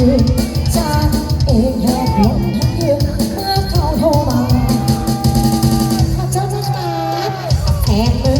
แอบมือ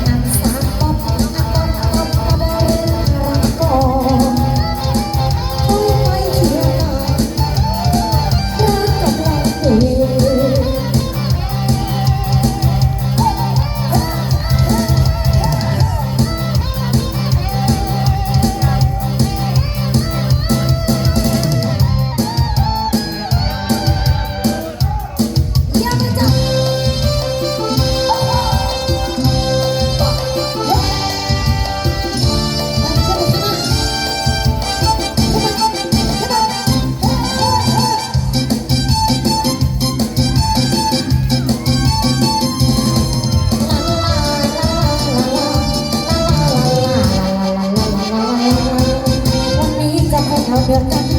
Yeah.